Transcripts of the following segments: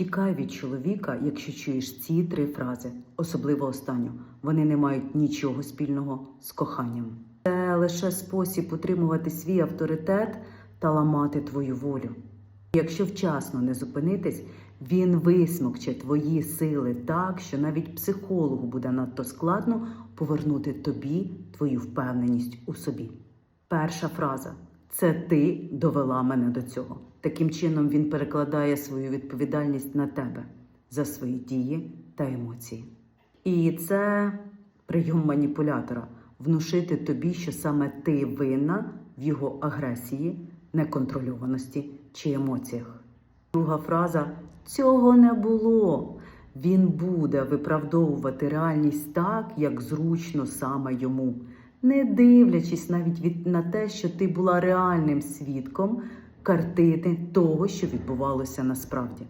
Тікай від чоловіка, якщо чуєш ці три фрази, особливо останню. Вони не мають нічого спільного з коханням. Це лише спосіб утримувати свій авторитет та ламати твою волю. Якщо вчасно не зупинитись, він висмокче твої сили так, що навіть психологу буде надто складно повернути тобі твою впевненість у собі. Перша фраза це ти довела мене до цього. Таким чином він перекладає свою відповідальність на тебе за свої дії та емоції. І це прийом маніпулятора внушити тобі, що саме ти винна в його агресії, неконтрольованості чи емоціях. Друга фраза цього не було. Він буде виправдовувати реальність так, як зручно саме йому, не дивлячись навіть на те, що ти була реальним свідком картини того, що відбувалося насправді.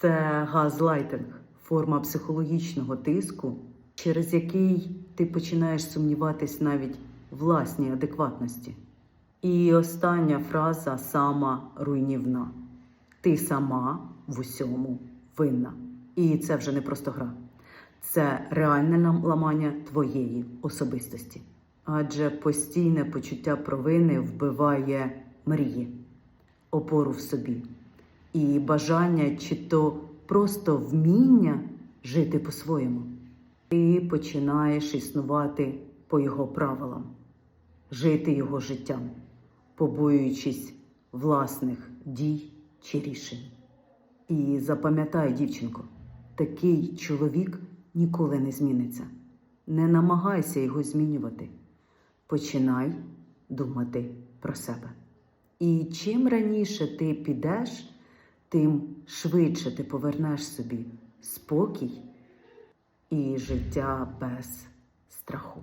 Це газлайтинг, форма психологічного тиску, через який ти починаєш сумніватись навіть власній адекватності. І остання фраза сама руйнівна. Ти сама в усьому винна. І це вже не просто гра, це реальне ламання твоєї особистості. Адже постійне почуття провини вбиває мрії, опору в собі і бажання, чи то просто вміння жити по-своєму. Ти починаєш існувати по його правилам, жити його життям, побоюючись власних дій чи рішень. І запам'ятай, дівчинко, такий чоловік ніколи не зміниться. Не намагайся його змінювати. Починай думати про себе. І чим раніше ти підеш, тим швидше ти повернеш собі спокій і життя без страху.